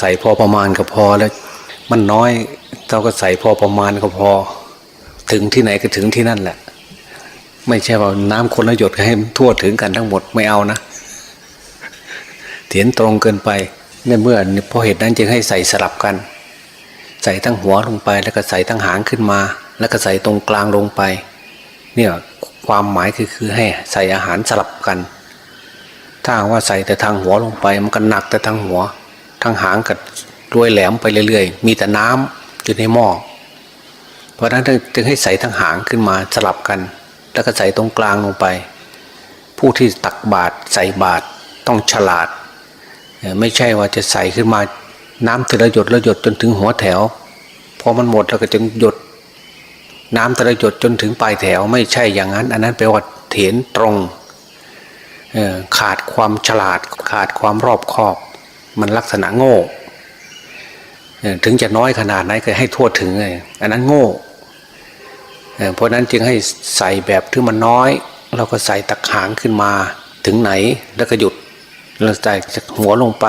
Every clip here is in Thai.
ใส่พอประมาณก็พอแล้ว มันน้อยเราก็ใส่พอประมาณก็พอ ถึงที่ไหนก็ถึงที่นั่นแหละ ไม่ใช่ว่าน้ำคนละหยดให้ทั่วถึงกันทั้งหมดไม่เอานะเถียนตรงเกินไปในเมื่อเพราะเหตุนั้นจึงให้ใส่สลับกัน ใส่ทั้งหัวลงไป แล้วก็ใส่ทั้งหางขึ้นมา แล้วก็ใส่ตรงกลางลงไปเนี่ยความหมายคือคือให้ใส่อาหารสลับกัน ถ้าว่าใส่แต่ทางหัวลงไป มันก็หนักแต่ทางหัว ทางหางกับด้วยแหลมไปเรื่อยๆ มีแต่น้ำอยู่ในหม้อเพราะฉะนั้นจึงให้ใส่ทั้งหางขึ้นมาสลับกัน แล้วก็ใส่ตรงกลางลงไป ผู้ที่ตักบาตรใส่บาตรต้องฉลาด ไม่ใช่ว่าจะใส่ขึ้นมาน้ำแต่ละหยดละหยดจนถึงหัวแถวพอมันหมดแล้วก็จึงหยด น้ำแต่ละหยดจนถึงปลายแถว ไม่ใช่อย่างนั้น อันนั้นแปลว่าเถียนตรงขาดความฉลาดขาดความรอบคอบ มันลักษณะโง่ ถึงจะน้อยขนาดไหนก็ให้ทั่วถึงเลยอันนั้นโง่ เพราะนั้นจึงให้ใส่แบบที่มันน้อย เราก็ใส่ตะขางขึ้นมา ถึงไหนแล้วก็หยุดเราใส่จากหัวลงไป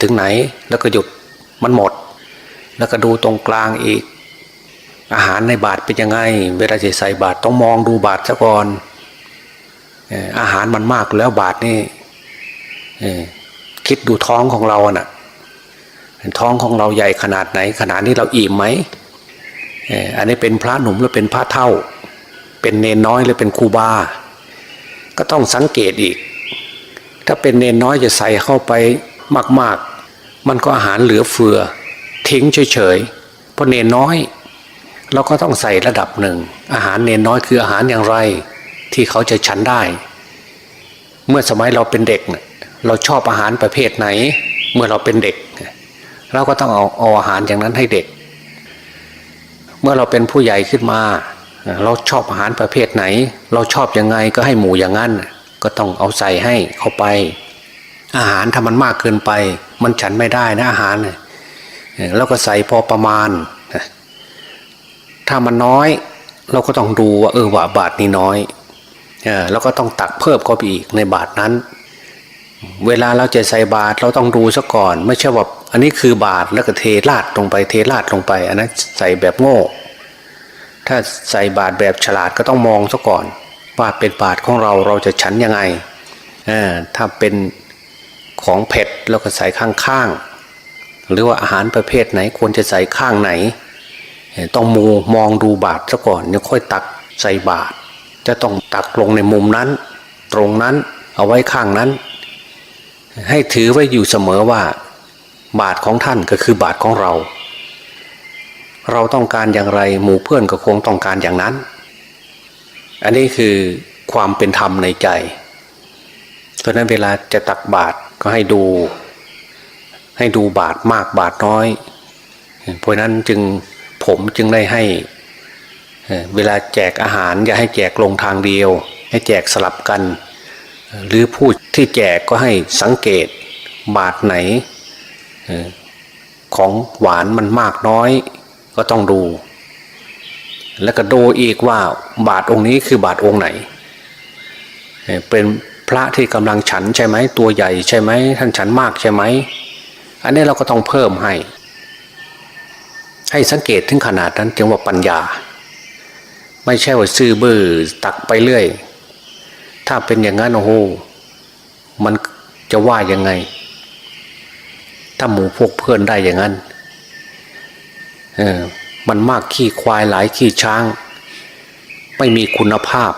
ถึงไหนแล้วก็หยุดมันหมด แล้วก็ดูตรงกลางอีก อาหารในบาทเป็นยังไง เวลาจะใส่บาทต้องมองดูบาทซะก่อนอาหารมันมากแล้วบาทนี่ คิดดูท้องของเราอะน่ะท้องของเราใหญ่ขนาดไหน ขนาดนี้เราอิ่มไหมเอ่ออันนี้เป็นพระหนุ่มหรือเป็นพระเท่า เป็นเนนน้อยหรือเป็นครูบา ก็ต้องสังเกตอีก ถ้าเป็นเนนน้อยจะใส่เข้าไปมาก ๆ มันก็อาหารเหลือเฟือ ทิ้งเฉยๆเพราะเนนน้อย เราก็ต้องใส่ระดับหนึ่ง อาหารเนนน้อยคืออาหารอย่างไร ที่เขาจะฉันได้ เมื่อสมัยเราเป็นเด็กน่ะ เราชอบอาหารประเภทไหน เมื่อเราเป็นเด็ก เราก็ต้องเอาเอาอาหารอย่างนั้นให้เด็ก เมื่อเราเป็นผู้ใหญ่ขึ้นมา เราชอบอาหารประเภทไหน เราชอบยังไงก็ให้หมูอย่างนั้น ก็ต้องเอาใส่ให้เข้าไป อาหารถ้ามันมากเกินไป มันฉันไม่ได้นะอาหารเราก็ใส่พอประมาณ ถ้ามันน้อย เราก็ต้องดูว่าเออว่าบาทนี้น้อยเราก็ต้องตักเพิ่มเข้าไปอีกในบาทนั้น เวลาเราจะใส่บาตรเราต้องดูซะก่อน ไม่ใช่ว่าอันนี้คือบาตรแล้วก็เทราดลงไปเทราดลงไป อันนั้นใส่แบบโง่ ถ้าใส่บาตรแบบฉลาดก็ต้องมองซะก่อนว่าเป็นบาตรของเราเราจะฉันยังไงถ้าเป็นของเผ็ดเราก็ใส่ข้างๆหรือว่าอาหารประเภทไหนควรจะใส่ข้างไหน ต้องมูมองดูบาทซะก่อนยังค่อยตักใส่บาทจะต้องตักลงในมุมนั้น ตรงนั้นเอาไว้ข้างนั้น ให้ถือไว้อยู่เสมอว่า บาทของท่านก็คือบาทของเรา เราต้องการอย่างไรหมู่เพื่อนก็คงต้องการอย่างนั้น อันนี้คือความเป็นธรรมในใจเพราะนั้นเวลาจะตักบาทก็ให้ดู ให้ดูบาทมากบาทน้อย เพราะนั้นจึงผมจึงได้ให้เวลาแจกอาหารอย่าให้แจกลงทางเดียว ให้แจกสลับกัน หรือผู้ที่แจกก็ให้สังเกตบาทไหนของหวานมันมากน้อยก็ต้องดู แล้วก็ดูอีกว่าบาทองค์นี้คือบาทองค์ไหน เป็นพระที่กำลังฉันใช่ไหมตัวใหญ่ใช่ไหมท่านฉันมากใช่ไหมอันนี้เราก็ต้องเพิ่มให้ ให้สังเกตถึงขนาดนั้นจึงว่าปัญญา ไม่ใช่ว่าซื่อบื้อตักไปเรื่อย ถ้าเป็นอย่างนั้นโอ้โหมันจะว่ายังไง ถ้าหมูพวกเพื่อนได้อย่างนั้นเออมันมากขี้ควายหลายขี้ช้าง ไม่มีคุณภาพ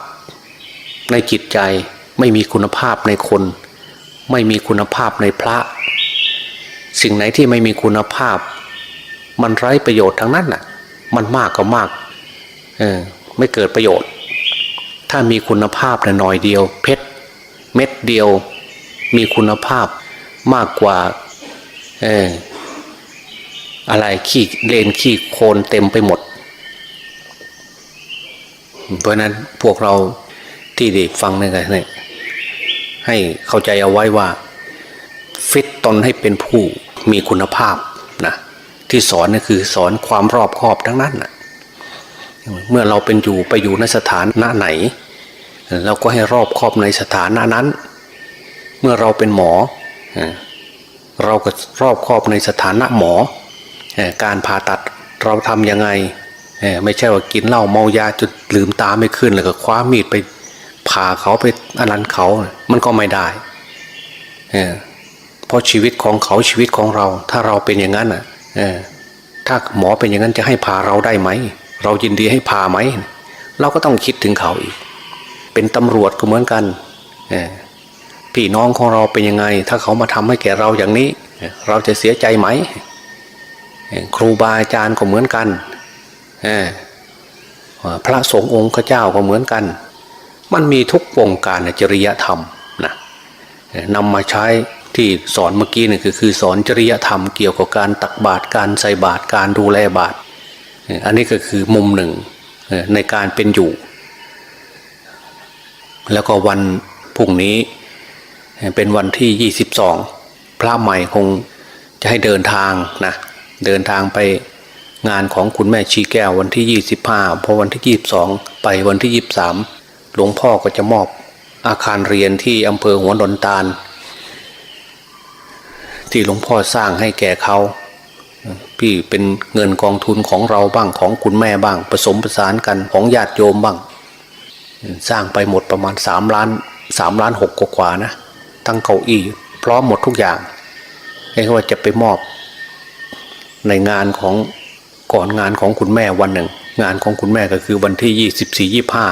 ในจิตใจไม่มีคุณภาพในคน ไม่มีคุณภาพในพระ สิ่งไหนที่ไม่มีคุณภาพ มันไร้ประโยชน์ทั้งนั้นน่ะ มันมากก็มากเออไม่เกิดประโยชน์ ถ้ามีคุณภาพหน่อยเดียว เพชรเม็ดเดียว มีคุณภาพมากกว่าเอออะไรขี้เลนขี้โคลนเต็มไปหมด เพราะนั้นพวกเราที่ได้ฟังนี่ไงเนี่ยให้เข้าใจเอาไว้ว่าฟิตตนให้เป็นผู้มีคุณภาพนะที่สอนนี่คือสอนความรอบคอบทั้งนั้นนะ เมื่อเราเป็นอยู่ไปอยู่ในสถานะไหน เราก็ให้รอบครอบในสถานะนั้น เมื่อเราเป็นหมอ เราก็รอบครอบในสถานะหมอ การผ่าตัดเราทำยังไง ไม่ใช่ว่ากินเหล้าเมายาจนลืมตาไม่ขึ้นแล้วก็คว้ามีดไปผ่าเขาไปอนันเขา มันก็ไม่ได้เพราะชีวิตของเขาชีวิตของเรา ถ้าเราเป็นอย่างนั้นอะถ้าหมอเป็นอย่างนั้นจะให้ผ่าเราได้ไหม เรายินดีให้ผ่าไหม เราก็ต้องคิดถึงเขาอีก เป็นตำรวจก็เหมือนกันพี่น้องของเราเป็นยังไง ถ้าเขามาทำให้แก่เราอย่างนี้ เราจะเสียใจไหม ครูบาอาจารย์ก็เหมือนกันพระสงฆ์องค์ข้าเจ้าก็เหมือนกัน มันมีทุกวงการจริยธรรมนะนำมาใช้ที่สอนเมื่อกี้นี่คือคือสอนจริยธรรมเกี่ยวกับการตักบาตรการใส่บาตรการดูแลบาตร อันนี้ก็คือมุมหนึ่งในการเป็นอยู่ แล้วก็วันพรุ่งนี้เป็นวันที่ 22 พระใหม่คงจะให้เดินทางนะเดินทางไปงานของคุณแม่ชีแก้ววันที่ 25พอวันที่ 22 ไปวันที่ 23 หลวงพ่อก็จะมอบอาคารเรียนที่อำเภอหัวดอนตาล ที่หลวงพ่อสร้างให้แก่เขา พี่เป็นเงินกองทุนของเราบ้างของคุณแม่บ้าง ผสมผสานกันของญาติโยมบ้าง สร้างไปหมดประมาณสามล้านสามล้านหกกว่านะทั้งเก้าอี้พร้อมหมดทุกอย่างเรียกว่าจะไปมอบในงานของก่อนงานของคุณแม่วันหนึ่ง งานของคุณแม่ก็คือวันที่ยี่สิบสี่ยี่ห้า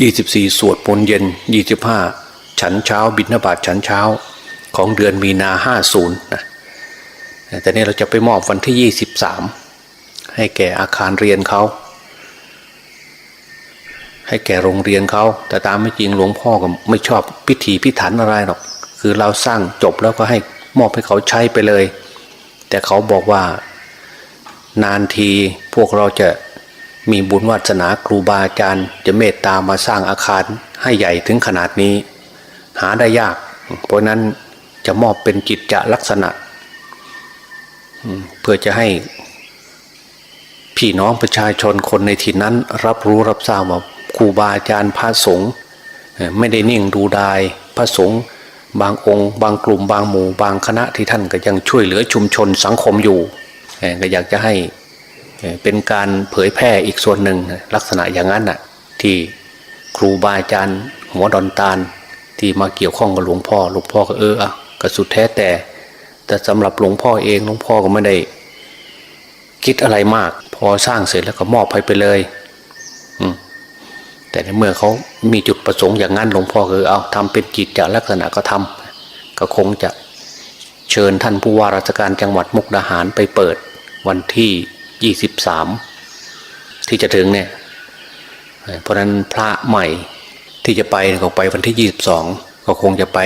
ยี่สิบสี่สวดมนต์เย็นยี่สิบห้าฉันเช้าบิณฑบาตฉันเช้าของเดือนมีนาห้าศูนย์นะ แต่นี่เราจะไปมอบวันที่ยี่สิบสามให้แก่อาคารเรียนเขาให้แก่โรงเรียนเขาแต่ตามไม่จริงหลวงพ่อก็ไม่ชอบพิธีพิถันอะไรหรอก คือเราสร้างจบแล้วก็ให้มอบให้เขาใช้ไปเลย แต่เขาบอกว่า นานทีพวกเราจะมีบุญวาสนาครูบาอาจารย์ จะเมตตามาสร้างอาคารให้ใหญ่ถึงขนาดนี้ หาได้ยาก เพราะนั้นจะมอบเป็นกิจจะลักษณะ เพื่อจะให้พี่น้องประชาชนคนในถิ่นนั้น รับรู้รับทราบว่าครูบาอาจารย์พระสงฆ์ไม่ได้นิ่งดูดายพระสงฆ์บางองค์ บางกลุ่มบางหมู่บางคณะที่ท่านก็ยังช่วยเหลือชุมชนสังคมอยู่เอ่อก็อยากจะให้เป็นการเผยแพร่อีกส่วนหนึ่งลักษณะอย่างนั้นน่ะที่ครูบาอาจารย์หัวดอนตาลที่มาเกี่ยวข้องกับหลวงพ่อหลวงพ่อก็เอออะก็สุดแท้แต่ แต่สำหรับหลวงพ่อเองหลวงพ่อก็ไม่ได้ คิดอะไรมาก พอสร้างเสร็จแล้วก็มอบให้ไปเลย อืมแต่ในเมื่อเขามีจุดประสงค์อย่างนั้นหลวงพ่อคือเอาทำเป็นกิจจลักษณะก็ทำก็คงจะเชิญท่านผู้ว่าราชการจังหวัดมุกดาหารไปเปิดวันที่ยี่สิบสามที่จะถึงเนี่ย เพราะฉะนั้นพระใหม่ที่จะไปก็ไปวันที่ยี่สิบสองก็คงจะไป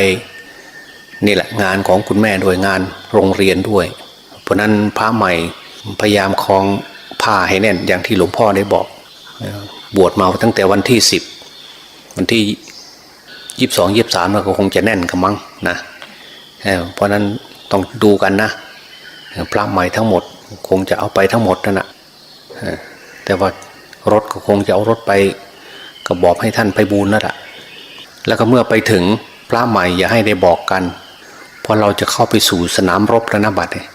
นี่แหละงานของคุณแม่ด้วยงานโรงเรียนด้วย เพราะนั้นพระใหม่พยายามคลองผ้าให้แน่นอย่างที่หลวงพ่อได้บอก บวชมาตั้งแต่วันที่สิบวันที่ยี่สิบสองยี่สิบสามเราก็คงจะแน่นกันมั้งนะเพราะนั้นต้องดูกันนะพระใหม่ทั้งหมดคงจะเอาไปทั้งหมดนั่นแหะแต่ว่ารถก็คงจะเอารถไปก็บอกให้ท่านไปบูลนั่นแหละแล้วก็เมื่อไปถึงพระใหม่อย่าให้ได้บอกกัน พราะเราจะเข้าไปสู่สนามรบแล้วนะบัดเนี่ย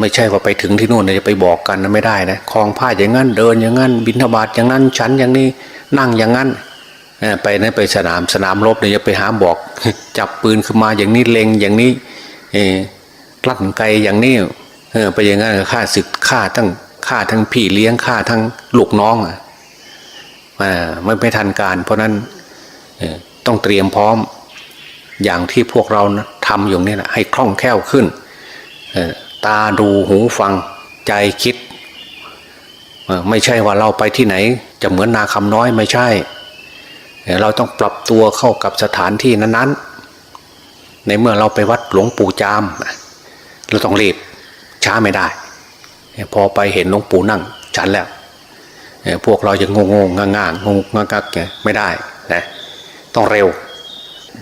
ไม่ใช่ว่าไปถึงที่นู่นเนี่ยจะไปบอกกันนะไม่ได้นะคลองผ้าอย่างนั้นเดินอย่างนั้น บินทบาทอย่างนั้นฉันอย่างนี้นั่งอย่างนั้นไปนั้นไปสนามสนามรบเนี่ยจะไปหาบอก จับปืนขึ้นมาอย่างนี้เล็งอย่างนี้ลั่นไกอย่างนี้เออไปอย่างนั้นฆ่าศึกฆ่าทั้งฆ่าทั้งพี่เลี้ยงฆ่าทั้งลูกน้องอะอ่าไม่ไม่ทันการ เพราะนั้นต้องเตรียมพร้อม อย่างที่พวกเราทำอยู่นี่ยนะให้คล่องแคล่วขึ้น ตาดูหูฟังใจคิด ไม่ใช่ว่าเราไปที่ไหน จะเหมือนนาคำน้อยไม่ใช่ เราต้องปรับตัวเข้ากับสถานที่นั้นๆ ในเมื่อเราไปวัดหลวงปู่จาม เราต้องรีบช้าไม่ได้ พอไปเห็นหลวงปู่นั่งฉันแล้วพวกเราจะงงงงง่างงงงงักๆเนี่ยไม่ได้นะต้องเร็ว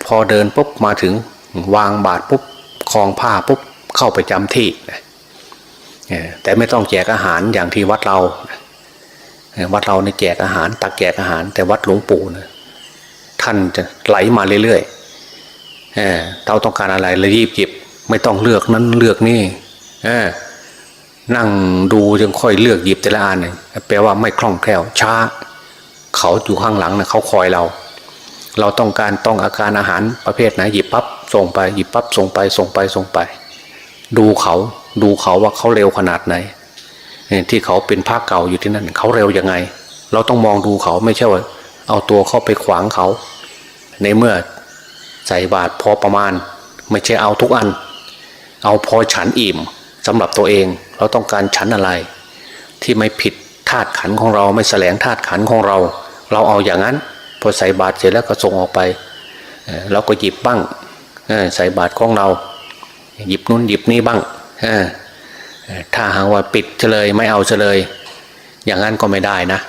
พอเดินปุ๊บมาถึงวางบาทปุ๊บคลองผ้าปุ๊บเข้าไปจำที่แต่ไม่ต้องแจกอาหารอย่างที่วัดเรา วัดเราในแจกอาหาร ตักแจกอาหาร แต่วัดหลวงปู่นะท่านจะไหลมาเรื่อยๆเเราต้องการอะไรเลยรีบหยิบ ไม่ต้องเลือกนั้นเลือกนี่นั่งดูจึงค่อยเลือกหยิบแต่ละอันแปลว่าไม่คล่องแคล่วช้า เขาอยู่ข้างหลังนะเขาคอยเรา เราต้องการต้องอาการอาหารประเภทไหนหยิบปั๊บส่งไปหยิบปั๊บส่งไปส่งไปส่งไป ดูเขาดูเขาว่าเขาเร็วขนาดไหนเนี่ยที่เขาเป็นภาคเก่าอยู่ที่นั่นเขาเร็วยังไง เราต้องมองดูเขาไม่ใช่ว่า เอาตัวเข้าไปขวางเขา ในเมื่อใส่บาตรพอประมาณ ไม่ใช่เอาทุกอัน เอาพอฉันอิ่มสำหรับตัวเอง เราต้องการฉันอะไร ที่ไม่ผิดธาตุขันของเราไม่แสลงธาตุขันของเรา เราเอาอย่างนั้น พอใส่บาตรเสร็จแล้วก็ส่งออกไปเราก็หยิบบ้างใส่บาตรของเรา หยิบนู้นหยิบนี่บ้างถ้าหากว่าปิดเฉลยไม่เอาเฉลย อย่างนั้นก็ไม่ได้นะ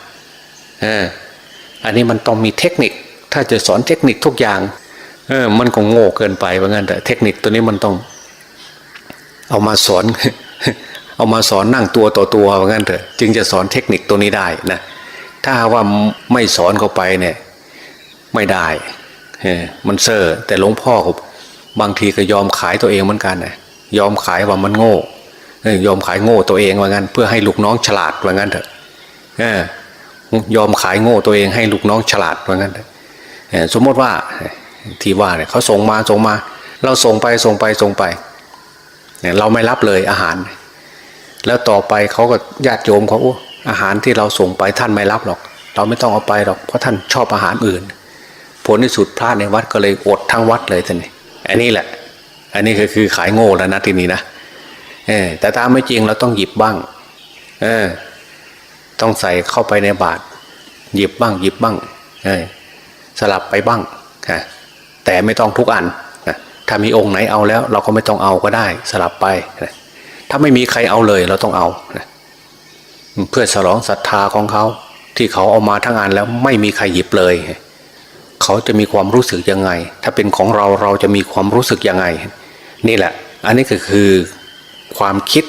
อันนี้มันต้องมีเทคนิค ถ้าจะสอนเทคนิคทุกอย่างมันก็โง่เกินไปว่างั้นแต่เทคนิคตัวนี้มันต้อง เอามาสอนเอามาสอนนั่งตัวต่อตัวว่างั้นเถอะจึงจะสอนเทคนิคตัวนี้ได้นะถ้าว่าไม่สอนเข้าไปเนี่ย ไม่ได้มันเซอร์แต่หลวงพ่อก็บางทีก็ยอมขายตัวเองเหมือนกันนะยอมขายว่ามันโง่ยอมขายโง่ตัวเองว่างั้น เพื่อให้ลูกน้องฉลาดว่างั้นเถอะยอมขายโง่ตัวเองให้ลูกน้องฉลาดว่างั้นเถอะสมมติว่าที่ว่าเนี่ยเขาส่งมาส่งมา เราส่งไปส่งไปส่งไปเนี่ยเราไม่รับเลยอาหาร แล้วต่อไปเขาก็ญาติโยมเขาโอ้อาหารที่เราส่งไปท่านไม่รับหรอก เราไม่ต้องเอาไปหรอกเพราะท่านชอบอาหารอื่น ผลที่สุดพระในวัดก็เลยอดทั้งวัดเลยท่านนี่อันนี้แหละ อันนี้ก็คือขายโง่แล้วนะทีนี้นะเออแต่ตามไม่จริงเราต้องหยิบบ้าง เออ ต้องใส่เข้าไปในบาตรหยิบบ้าง หยิบบ้าง เออ สลับไปบ้างะแต่ไม่ต้องทุกอันถ้ามีองค์ไหนเอาแล้ว เราก็ไม่ต้องเอาก็ได้สลับไปถ้าไม่มีใครเอาเลยเราต้องเอาเพื่อฉลองศรัทธาของเขาที่เขาเอามาทั้งอันแล้วไม่มีใครหยิบเลย เขาจะมีความรู้สึกยังไง ถ้าเป็นของเราเราจะมีความรู้สึกยังไง นี่แหละ อันนี้ก็คือความคิด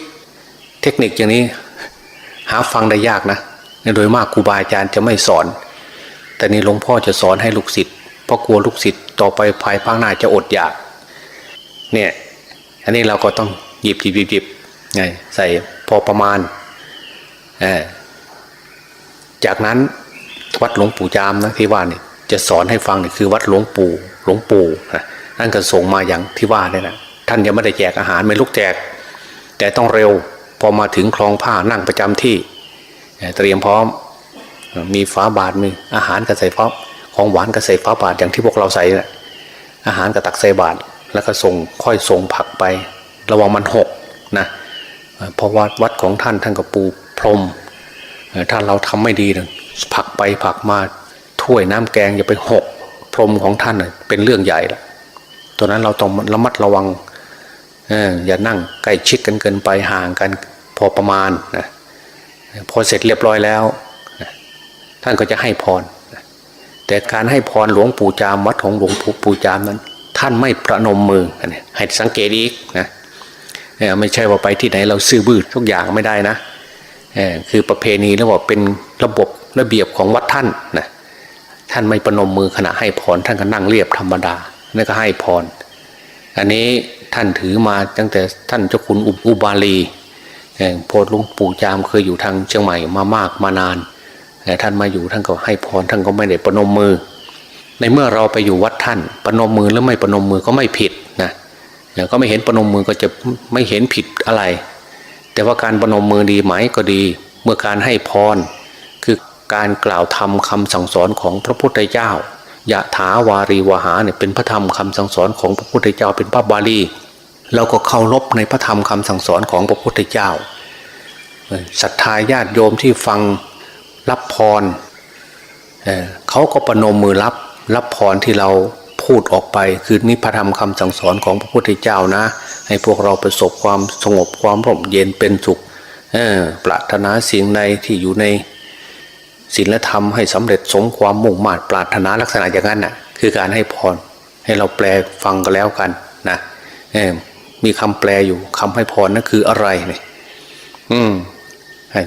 เทคนิคอย่างนี้ หาฟังได้ยากนะโดยมากครูบาอาจารย์จะไม่สอน แต่นี่หลวงพ่อจะสอนให้ลูกศิษย์เพราะกลัวลูกศิษย์ต่อไปภายภาคหน้าจะอดอยาก เนี่ย อันนี้เราก็ต้องหยิบหยิบหยิบหยิบไงใส่พอประมาณเออจากนั้นวัดหลวงปู่จามนะที่ว่านี่ จะสอนให้ฟังนี่คือวัดหลวงปู่หลวงปู่นะนั่นก็ส่งมาอย่างที่ว่าเนี่ยนะท่านยังไม่ได้แจกอาหารไม่ลุกแจก แต่ต้องเร็วพอมาถึงคลองผ้านั่งประจำที่ เตรียมพร้อมมีฟ้าบาทมีอาหารกระใส่ฟ้าของหวานกระใส่ฟ้าบาทอย่างที่พวกเราใส่นะอาหารกระตักใส่บาทแล้วก็ส่งค่อยส่งผักไป ระวังมันหกนะเพราะว่าวัดของท่านท่านก็ปูพรมถ้าเราทำไม่ดีนะผักไปผักมา ถ้วยน้ำแกงอย่าไปหกพรมของท่านเป็นเรื่องใหญ่ละตัวนั้นเราต้องระมัดระวังอย่านั่งใกล้ชิดกันเกินไปห่างกันพอประมาณนะพอเสร็จเรียบร้อยแล้ว ท่านก็จะให้พร แต่การให้พรหลวงปู่จามวัดของหลวงปู่จามนั้น ท่านไม่ประนมมือให้สังเกตอีกนะไม่ใช่ว่าไปที่ไหนเราซื้อบื้อทุกอย่างไม่ได้นะคือประเพณีแล้วว่าเป็นระบบระเบียบของวัดท่านนะ ท่านไม่ประนมมือขณะให้พรท่านก็นั่งเรียบธรรมดาแล้วก็ให้พร อันนี้ท่านถือมาตั้งแต่ท่านเจ้าคุณอุบาลีโพธิลวงปู่จามเคยอยู่ทางเชียงใหม่มามากมานานแต่ท่านมาอยู่ท่านก็ให้พรท่านก็ไม่ได้ประนมมือ ในเมื่อเราไปอยู่วัดท่านประนมมือหรือไม่ประนมมือก็ไม่ผิดนะก็ไม่เห็นประนมมือก็จะไม่เห็นผิดอะไร แต่ว่าการประนมมือดีไหมก็ดี เมื่อการให้พร การกล่าวธรรมคำสั่งสอนของพระพุทธเจ้ายะถาวารีวหาเนี่ยเป็นพระธรรมคำสั่งสอนของพระพุทธเจ้าเป็นพระบาลีเราก็เคารพในพระธรรมคำสั่งสอนของพระพุทธเจ้าศรัทธาญาติโยมที่ฟังรับพรเเขาก็ประนมมือรับรับพรที่เราพูดออกไป คือนิพระธรรมคำสั่งสอนของพระพุทธเจ้านะ ให้พวกเราประสบความสงบความร่มเย็นเป็นสุขปรารถนาสิ่งใดที่อยู่ใน ศีลธรรมให้สำเร็จสมความมุ่งมา่ปรารถนาลักษณะอย่างนั้นน่ะคือการให้พรให้เราแปลฟังก็แล้วกันนะมีคำแปลอยู่คำให้พรนั่นคืออะไรเนี่ยอืม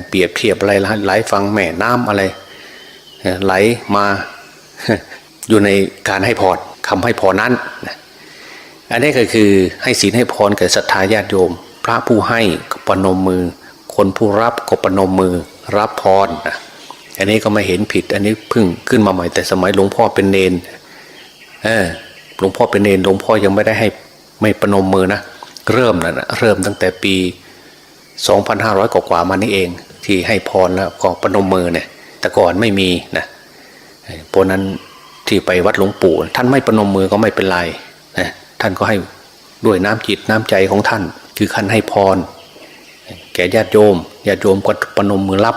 เปรียบเทียบอะไรไหลฟังแม่น้ำอะไรไหลมาอยู่ในการให้พรคำให้พรนั้นอันนี้ก็คือให้ศีลให้พรแก่ศรัทธาญาติโยม พระผู้ให้ก็ปนมมือ คนผู้รับก็ปนมมือรับพรนะ อันนี้ก็ไม่เห็นผิด อันนี้เพิ่งขึ้นมาใหม่แต่สมัยหลวงพ่อเป็นเนนเออหลวงพ่อเป็นเนนหลวงพ่อยังไม่ได้ให้ไม่ประนมมือนะเริ่มนะนะเริ่มตั้งแต่ปี 2,500 กว่าๆมานี่เอง ที่ให้พรแล้วก็ประนมมือเนี่ย แต่ก่อนไม่มีนะเพราะนั้นที่ไปวัดหลวงปู่ ท่านไม่ประนมมือก็ไม่เป็นไรนะท่านก็ให้ด้วยน้ำจิตน้ำใจของท่าน คือขั้นให้พร แก่ญาติโยมญาติโยมก็ประนมมือรับ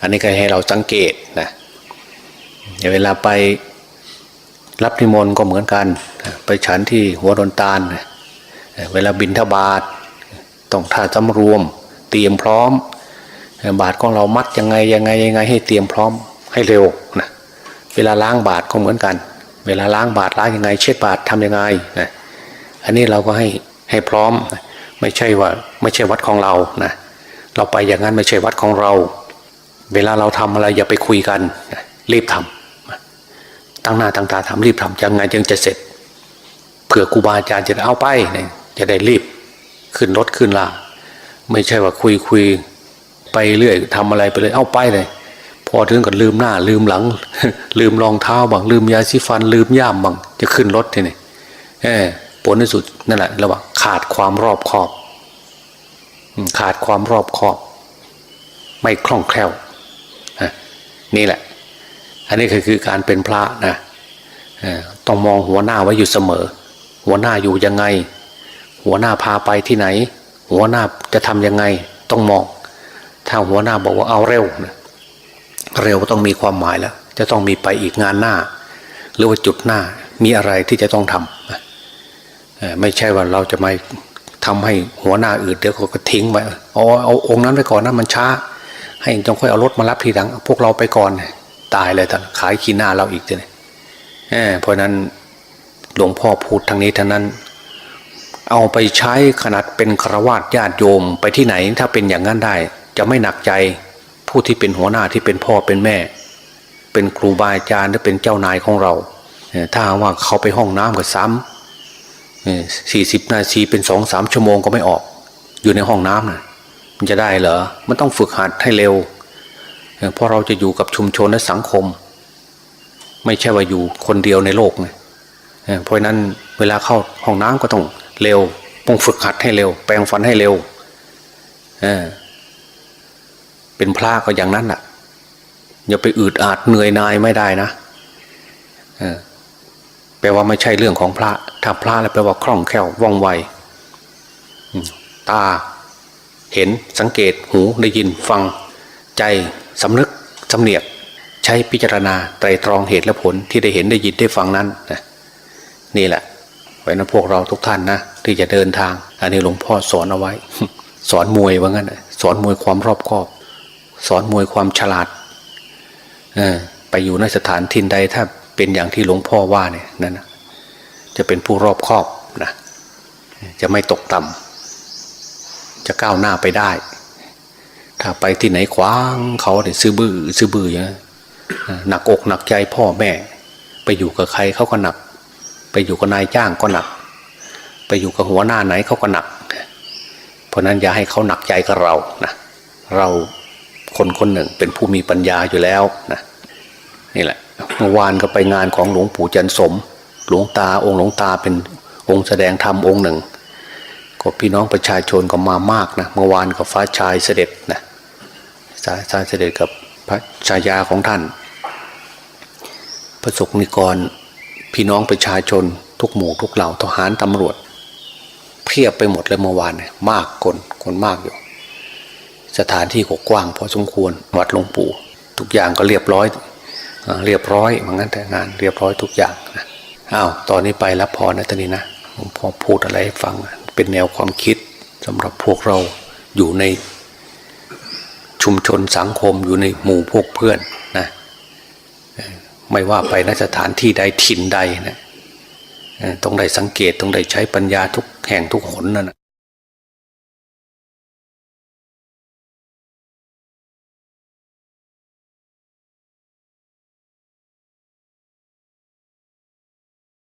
อันนี้ก็ให้เราสังเกตนะเวลาไปรับนิมนต์ก็เหมือนกัน ไปฉันที่หัวดนตาล เวลาบินทบาทต้องท่าสำรวม เตรียมพร้อม บาทของเรามัดยังไงยังไงยังไงให้เตรียมพร้อมให้เร็วนะเวลาล้างบาทก็เหมือนกัน เวลาล้างบาทล้างยังไง เช็ดบาททำยังไงนะอันนี้เราก็ให้ให้พร้อม ไม่ใช่ว่าไม่ใช่วัดของเรานะเราไปอย่างนั้นไม่ใช่วัดของเรา เวลาเราทำอะไรอย่าไปคุยกัน รีบทำตั้งหน้าตั้งตาทำรีบทำยังไงจึงจะเสร็จเผื่อครูบาอาจารย์จะเอาไปเนี่ยจะได้รีบขึ้นรถขึ้นลาไม่ใช่ว่าคุยคุยไปเรื่อยทำอะไรไปเลยเอาไปเลย พอถึงก็ลืมหน้า ลืมหลัง ลืมรองเท้าบางลืมยาสีฟัน ลืมย่ามบางจะขึ้นรถทีนี่เออผลที่สุดนั่นแหละระหว่างขาดความรอบคอบ ขาดความรอบคอบ ไม่คล่องแคล่ว นี่แหละ อันนี้คือคือการเป็นพระนะต้องมองหัวหน้าไว้อยู่เสมอ หัวหน้าอยู่ยังไง หัวหน้าพาไปที่ไหน หัวหน้าจะทำยังไง ต้องมอง ถ้าหัวหน้าบอกว่าเอาเร็วนะเร็วต้องมีความหมายแล้ว จะต้องมีไปอีกงานหน้า หรือว่าจุดหน้ามีอะไรที่จะต้องทำไม่ใช่ว่าเราจะไม่ทำให้หัวหน้าอื่นเดี๋ยวก็ทิ้งไว้เอาเอาองค์นั้นไปก่อนนะมันช้า ให้ต้องค่อยเอารถมารับทีหลัง พวกเราไปก่อน ตายเลยท่ขายขี้หน้าเราอีกเลยเออเพราะนั้นหลวงพ่อพูดทางนี้ทางนั้น เอาไปใช้ขนาดเป็นครวาสญาติโยมไปที่ไหนถ้าเป็นอย่างนั้นได้ จะไม่หนักใจผู้ที่เป็นหัวหน้าที่เป็นพ่อเป็นแม่ เป็นครูบาอาจารย์หรือเป็นเจ้านายของเราถ้าว่าเขาไปห้องน้ำกับซ้ำสี่สิบนาทีเป็นสองสามชั่วโมงก็ไม่ออก อยู่ในห้องน้ำนะ จะได้เหรอ มันต้องฝึกหัดให้เร็ว เพราะเราจะอยู่กับชุมชนและสังคม ไม่ใช่ว่าอยู่คนเดียวในโลกนะเพราะนั้นเวลาเข้าห้องน้ำก็ต้องเร็วต้องฝึกหัดให้เร็ว แปรงฟันให้เร็วเออเป็นพระก็อย่างนั้นแหละอย่าไปอืดอาดเหนื่อยนายไม่ได้นะเออแปลว่าไม่ใช่เรื่องของพระ ถ้าพระแล้วแปลว่าคล่องแคล่วว่องไวตา เห็นสังเกตหูได้ยินฟัง ใจสำนึกสำเนียก ใช้พิจารณาไตรตรองเหตุและผลที่ได้เห็นได้ยินได้ฟังนั้นนะนี่แหละไว้นะพวกเราทุกท่านนะที่จะเดินทาง อันนี้หลวงพ่อสอนเอาไว้ สอนมวยว่างั้นสอนมวยความรอบคอบ สอนมวยความฉลาดอไปอยู่ในสถานทินใดถ้าเป็นอย่างที่หลวงพ่อว่าเนี่ยนั่นนะจะเป็นผู้รอบคอบนะจะไม่ตกต่ำ จะก้าวหน้าไปได้ ถ้าไปที่ไหนขว้างเขาเนี่ยซื้อบื้อซื้อบื้ออย่างหนักอกหนักใจพ่อแม่ ไปอยู่กับใครเขาก็หนัก ไปอยู่กับนายจ้างก็หนัก ไปอยู่กับหัวหน้าไหนเขาก็หนัก เพราะนั้นอย่าให้เขาหนักใจกับเรานะเราคนคนหนึ่งเป็นผู้มีปัญญาอยู่แล้วนะนี่แหละเมื่อวานก็ไปงานของหลวงปู่จันสม หลวงตาองค์หลวงตาเป็นองค์แสดงธรรมองค์หนึ่ง ก็พี่น้องประชาชนก็มามากนะเมื่อวานก็ฟ้าชายเสด็จนะฟ้าชายเสด็จกับพระชายาของท่าน ประสบนิกรพี่น้องประชาชนทุกหมู่ทุกเหล่าทหารตำรวจ เพียบไปหมดเลยเมื่อวานเนี่ยมากคนคนมากอยู่ สถานที่ก็กว้างพอสมควรวัดหลวงปู่ทุกอย่างก็เรียบร้อยเรียบร้อยเหมือนกันแต่งานเรียบร้อยทุกอย่างนะอ้าวตอนนี้ไปรับพรนะตอนนี้นะหลวงพ่อพูดอะไรให้ฟังนะ เป็นแนวความคิดสำหรับพวกเราอยู่ในชุมชนสังคมอยู่ในหมู่พวกเพื่อนนะไม่ว่าไปนสถานที่ใดถิ่นใดนะต้องได้สังเกตต้องได้ใช้ปัญญาทุกแห่งทุกหนนั่นนะ